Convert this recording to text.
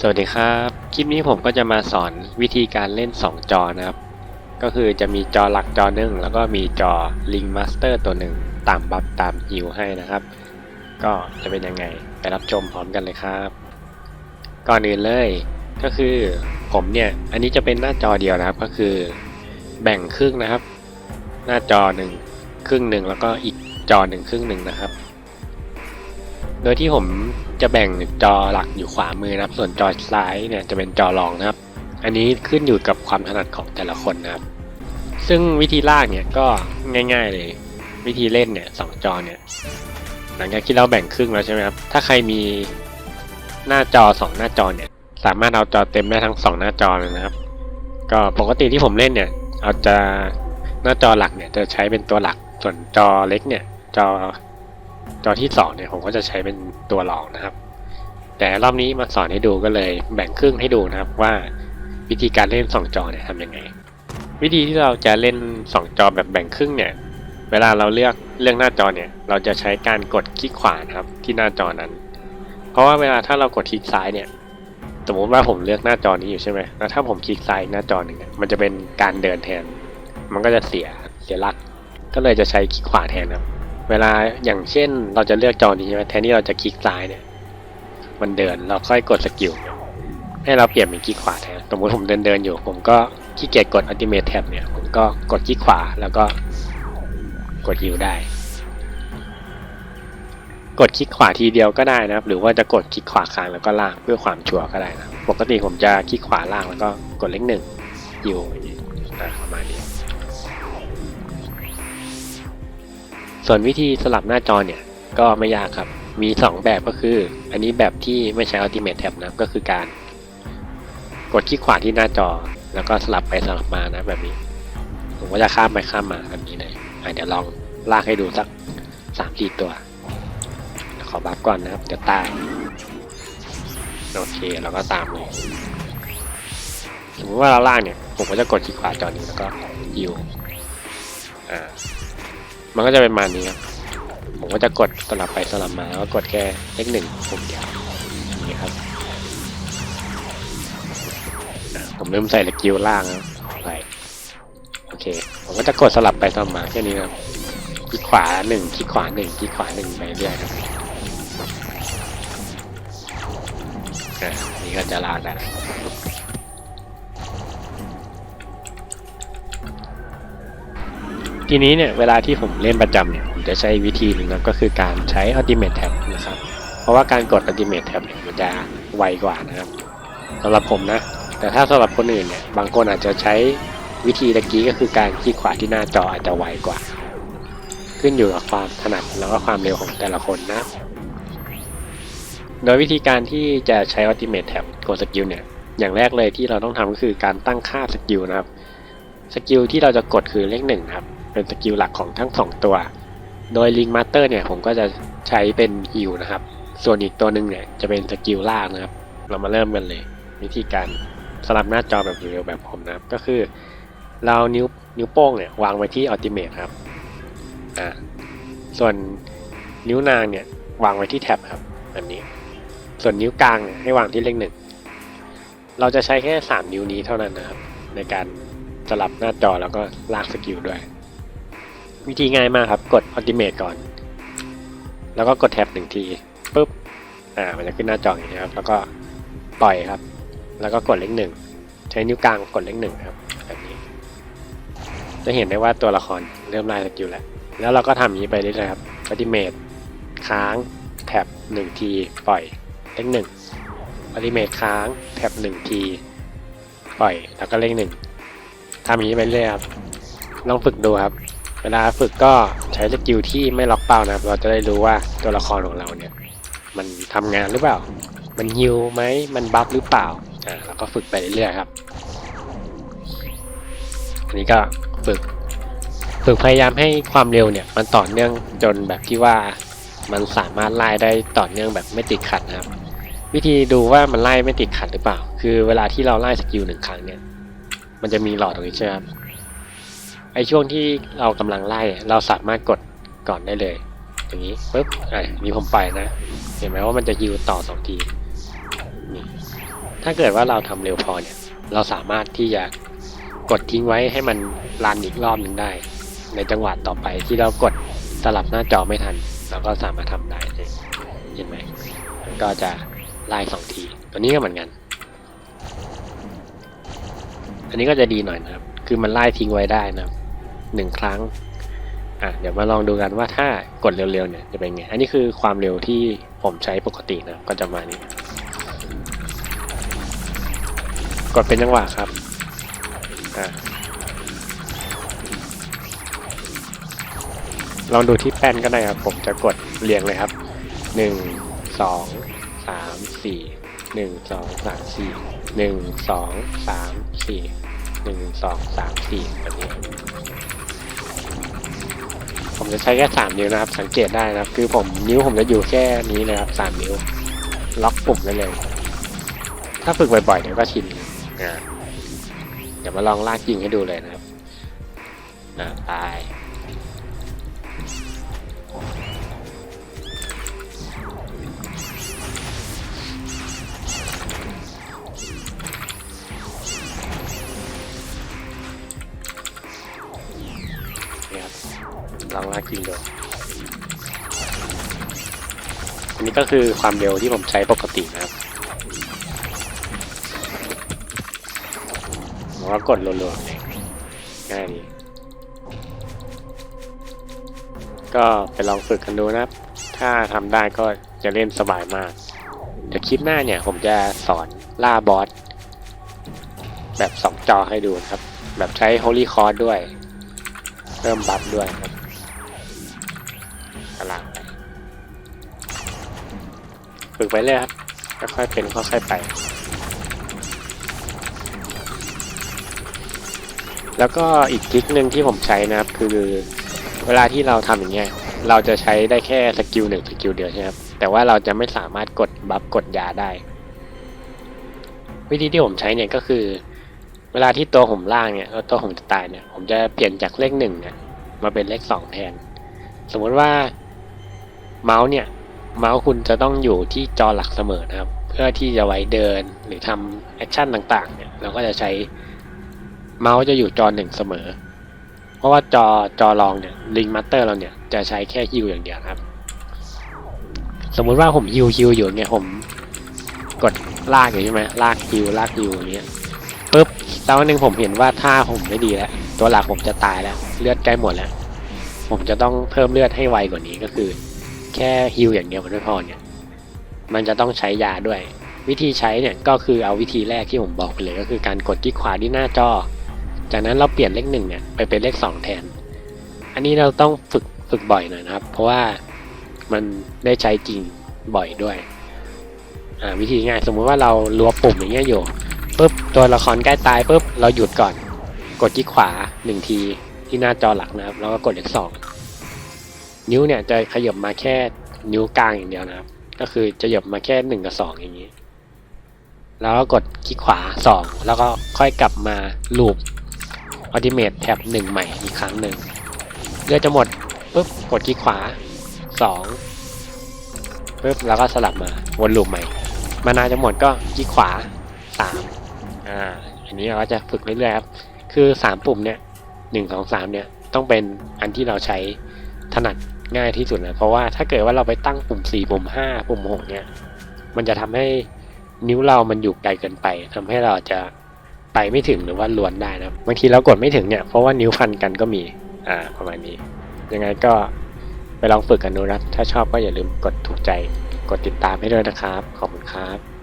สวัสดีครับ คลิปนี้ผมก็จะมาสอนวิธีการเล่น 2 จอนะครับ ก็คือจะมีจอหลักจอหนึ่งแล้วก็มีจอ Link Master ตัวหนึ่งตามบัฟตามฮิวให้นะครับ ก็จะเป็นยังไงไปรับชมพร้อมกันเลยครับ ก่อนอื่นเลยก็คือผมเนี่ยอันนี้จะเป็นหน้าจอเดียวนะครับ ก็คือแบ่งครึ่งนะครับ หน้าจอหนึ่งครึ่งหนึ่งแล้วก็อีกจอหนึ่งครึ่งหนึ่งนะครับ ดยที่ผมจะแบ่งจอหลักอยู่ขวามือนะครับ ส่วนจอซ้ายเนี่ยจะเป็นจอรองนะครับ อันนี้ขึ้นอยู่กับความถนัดของแต่ละคนนะครับ ซึ่งวิธีลากเนี่ยก็ง่าย ๆเลย วิธีเล่นเนี่ยสองจอเนี่ยหลังจากที่เราแบ่งครึ่งแล้วใช่ไหมครับ ถ้าใครมีหน้าจอสองหน้าจอเนี่ย สามารถเอาจอเต็มได้ทั้งสองหน้าจอเลยนะครับ ก็ปกติที่ผมเล่นเนี่ย เอาจะหน้าจอหลักเนี่ยจะใช้เป็นตัวหลัก ส่วนจอเล็กเนี่ยจอ จอที่สองเนี่ยผมก็จะใช้เป็นตัวรองนะครับ แต่รอบนี้มาสอนให้ดูก็เลยแบ่งครึ่งให้ดูนะครับว่าวิธีการเล่น 2 จอเนี่ยทำยังไง วิธีที่เราจะเล่น 2 จอแบบแบ่งครึ่งเนี่ย เวลาเราเลือกเลื่อกหน้าจอเนี่ย เราจะใช้การกดคลิกขวานครับที่หน้าจอนั้น เพราะว่าเวลาถ้าเรากดคลิกซ้ายเนี่ยสมมติว่าผมเลือกหน้าจอนี้อยู่ใช่ไหมแล้วถ้าผมคลิกซ้ายหน้าจอหนึ่งมันจะเป็นการเดินแทน มันก็จะเสียเสียหลัก ก็เลยจะใช้คลิกขวาแทนครับ เวลาอย่างเช่นเราจะเลือกจอนี้ใช่ไหมแทนที่เราจะคลิกซ้ายเนี่ย มันเดินเราค่อยกดสกิลให้เราเปลี่ยนเป็นคลิกขวาแทนสมมติผมเดินเดินอยู่ ผมก็ขี้เกียจกด Ultimate Tab เนี่ย ผมก็กดคลิกขวาแล้วก็กดฮิวได้ กดคลิกขวาทีเดียวก็ได้นะครับ หรือว่าจะกดคลิกขวาค้างแล้วก็ลากเพื่อความชัวร์ก็ได้นะ ปกติผมจะคลิกขวาล่างแล้วก็กดเลขหนึ่งฮิวอย่างนี้นะประมาณนี้ ส่วนวิธีสลับหน้าจอเนี่ยก็ไม่ยากครับ มี 2 แบบก็คือ อันนี้แบบที่ไม่ใช้ Ultimate Tab นะก็คือการกดคลิกขวาที่หน้าจอ แล้วก็สลับไปสลับมานะแบบนี้ ผมก็จะข้ามไปข้ามมาแบบนี้เลยเดี๋ยวลองลากให้ดูสักสามสี่ตัว ขอบัฟก่อนนะครับจะตาย โอเคเราก็ตามเลย สมมติว่าเราลางเนี่ย ผมก็จะกดคลิกขวาจอนี้แล้วก็ยิวอ่า มันก็จะเป็นมานี้ครับผมก็จะกดสลับไปสลับมาแล้วก็กดแค่เลขหนึ่งปุ่มเดียวอย่างนี้ครับผมเริ่มใส่สกิลล่างแล้วไปโอเค ผมก็จะกดสลับไปสลับมาแค่นี้ครับคลิกขวาหนึ่งคลิกขวาหนึ่งคลิกขวาหนึ่งไปเรื่อยครับนี่ก็จะลากได้ ทีนี้เนี่ยเวลาที่ผมเล่นประจำเนี่ยผมจะใช้วิธีหนึ่งนะก็คือการใช้ Ultimate Tab นะครับ เพราะว่าการกด Ultimate Tab เนี่ยมันจะไวกว่านะครับสำหรับผมนะ แต่ถ้าสำหรับคนอื่นเนี่ยบางคนอาจจะใช้วิธีตะกี้ก็คือการคลิกขวาที่หน้าจออาจจะไวกว่า ขึ้นอยู่กับความถนัดแล้วก็ความเร็วของแต่ละคนนะโดยวิธีการที่จะใช้ Ultimate Tab กดสกิลเนี่ยอย่างแรกเลยที่เราต้องทำก็คือการตั้งค่าสกิลนะครับสกิลที่เราจะกดคือเลขหนึ่งครับ เป็นสกิลหลักของทั้งสองตัว โดย Link Master เนี่ยผมก็จะใช้เป็นฮิวนะครับ ส่วนอีกตัวหนึ่งเนี่ยจะเป็นสกิลล่านะครับ เรามาเริ่มกันเลย วิธีการสลับหน้าจอแบบเร็วแบบผมนะครับ ก็คือเรานิ้วนิ้วโป้งเนี่ยวางไว้ที่ Ultimate ครับอ่าส่วนนิ้วนางเนี่ยวางไว้ที่แท็บครับแบบนี้ ส่วนนิ้วกลางเนี่ยให้วางที่เลขหนึ่งเราจะใช้แค่สามนิ้วนี้เท่านั้นนะครับ ในการสลับหน้าจอแล้วก็ลากสกิลด้วย วิธีง่ายมากครับ กด Ultimate ก่อน แล้วก็กดแท็บหนึ่งทีปุ๊บอ่ามันจะขึ้นหน้าจออย่างนี้ครับ แล้วก็ปล่อยครับ แล้วก็กดเลขหนึ่งใช้นิ้วกลางกดเลขหนึ่งครับแบบนี้ จะเห็นได้ว่าตัวละครเริ่มไล่สกิลแล้วแล้วเราก็ทำอย่างนี้ไปเรื่อยๆครับ Ultimate ค้างแท็บหนึ่งทีปล่อยเลขหนึ่ง Ultimate ค้างแท็บหนึ่งทีปล่อยแล้วก็เลขหนึ่งทำอย่างนี้ไปเรื่อยครับลองฝึกดูครับ เวลาฝึกก็ใช้สกิลที่ไม่ล็อกเป้านะครับ เราจะได้รู้ว่าตัวละครของเราเนี่ย มันทำงานหรือเปล่า มันฮิวไหมมันบัฟหรือเปล่าอ่าแล้วก็ฝึกไปเรื่อยๆครับ อันนี้ก็ฝึกฝึกพยายามให้ความเร็วเนี่ย มันต่อเนื่องจนแบบที่ว่ามันสามารถไล่ได้ต่อเนื่องแบบไม่ติดขัดนะครับ วิธีดูว่ามันไล่ไม่ติดขัดหรือเปล่า คือเวลาที่เราไล่สกิลหนึ่งครั้งเนี่ย มันจะมีหลอดตรงนี้ใช่ไหมครับ ไอช่วงที่เรากำลังไล่เราสามารถกดก่อนได้เลย อย่างนี้ปุ๊บไอมีผมไปนะ เห็นไหมว่ามันจะยิวต่อสองทีนี่ถ้าเกิดว่าเราทำเร็วพอเนี่ย เราสามารถที่จะกดทิ้งไว้ให้มันรันอีกรอบหนึ่งได้ ในจังหวะต่อไปที่เรากดสลับหน้าจอไม่ทัน เราก็สามารถทำได้เลยเห็นไหมมันก็จะไล่สองทีตัวนี้ก็เหมือนกัน อันนี้ก็จะดีหน่อยนะครับ คือมันไล่ทิ้งไว้ได้นะครับ หนึ่งครั้งอะเดี๋ยวมาลองดูกันว่าถ้ากดเร็วๆเนี่ยจะเป็นไง อันนี้คือความเร็วที่ผมใช้ปกตินะก็จะมานี้ กดเป็นจังหวะครับอะลองดูที่แป้นก็ได้ครับ ผมจะกดเรียงเลยครับหนึ่งสองสามสี่หนึ่งสองสามสี่หนึ่งสองสามสี่หนึ่งสองสามสี่แบบนี้ ผมจะใช้แค่สามนิ้วนะครับ สังเกตได้นะครับ คือผมนิ้วผมจะอยู่แค่นี้เลยครับสามนิ้ว ล็อกปุ่มได้เลยถ้าฝึกบ่อยๆเดี๋ยวก็ชินอ่าเดี๋ยวมาลองลากยิงให้ดูเลยนะครับอ่าตาย ลองลากยิงดูอันนี้ก็คือความเร็วที่ผมใช้ปกตินะครับผมก็กดรัวๆเลยง่ายดีก็ไปลองฝึกกันดูนะครับ ถ้าทำได้ก็จะเล่นสบายมาก เดี๋ยวคลิปหน้าเนี่ยผมจะสอนล่าบอสแบบสองจอให้ดูนะครับ แบบใช้ Holy c o r d ด้วย เพิ่มบัฟด้วยครับ ฝึกไปเรื่อยครับค่อยๆเป็นค่อยๆไป แล้วก็อีกทริคหนึ่งที่ผมใช้นะครับ คือเวลาที่เราทำอย่างเงี้ยเราจะใช้ได้แค่สกิลหนึ่งสกิลเดียวใช่ไหมครับ แต่ว่าเราจะไม่สามารถกดบัฟกดยาได้ วิธีที่ผมใช้เนี่ยก็คือ เวลาที่ตัวผมล่างเนี่ยแล้วตัวผมจะตายเนี่ย ผมจะเปลี่ยนจากเลขหนึ่งเนี่ยมาเป็นเลขสองแทน สมมติว่าเมาส์เนี่ย เมาส์คุณจะต้องอยู่ที่จอหลักเสมอนะครับ เพื่อที่จะไว้เดินหรือทำแอคชั่นต่างๆเนี่ยเราก็จะใช้เมาส์จะอยู่จอหนึ่งเสมอ เพราะว่าจอจอรองเนี่ยลิงมัตเตอร์เราเนี่ยจะใช้แค่ฮิวอย่างเดียวครับ สมมุติว่าผมฮิวฮิวอยู่เนี่ยผมกดลากอยู่ใช่ไหมลากฮิวลากฮิวอย่างเงี้ยปุ๊บแล้ววันหนึ่งผมเห็นว่าท่าผมไม่ดีแล้วตัวหลักผมจะตายแล้ว เลือดใกล้หมดแล้ว ผมจะต้องเพิ่มเลือดให้ไวกว่านี้ก็คือ แค่ฮิลอย่างเดียวมันไม่พอเนี่ย มันจะต้องใช้ยาด้วย วิธีใช้เนี่ยก็คือเอาวิธีแรกที่ผมบอกไปเลยก็คือการกดที่ขวาที่หน้าจอ จากนั้นเราเปลี่ยนเลขหนึ่งเนี่ยไปเป็นเลขสองแทน อันนี้เราต้องฝึกฝึกบ่อยหน่อยนะครับ เพราะว่ามันได้ใช้จริงบ่อยด้วย อ่าวิธีง่ายสมมุติว่าเรารัวปุ่มอย่างเงี้ยอยู่ปุ๊บตัวละครใกล้ตายปุ๊บเราหยุดก่อน กดที่ขวาหนึ่งทีที่หน้าจอหลักนะครับ แล้วก็กดเลขสอง นิ้วเนี่ยจะขยับมาแค่นิ้วกลางอย่างเดียวนะครับ ก็คือจะหยับมาแค่หนึ่งกับสองอย่างนี้ แล้วก็กดคลิกขวาสองแล้วก็ค่อยกลับมาลูปอัลติเมทแท็บหนึ่งใหม่อีกครั้งหนึ่งเลือดจะหมดปุ๊บกดคลิกขวาสองปุ๊บแล้วก็สลับมาวนลูปใหม่ มานาจะหมดก็คลิกขวาสามอ่าอันนี้เราก็จะฝึกเรื่อยๆครับคือสามปุ่มเนี่ยหนึ่งสองสามเนี่ยต้องเป็นอันที่เราใช้ถนัด ง่ายที่สุดนะเพราะว่าถ้าเกิดว่าเราไปตั้งปุ่มสี่ปุ่มห้าปุ่มหกเนี่ย มันจะทำให้นิ้วเรามันอยู่ไกลเกินไปทำให้เราจะไปไม่ถึงหรือว่าล้วนได้นะบางทีเรากดไม่ถึงเนี่ยเพราะว่านิ้วพันกันก็มีอ่าประมาณนี้ ยังไงก็ไปลองฝึกกันดูนะถ้าชอบก็อย่าลืมกดถูกใจ กดติดตามให้ด้วยนะครับ ขอบคุณครับ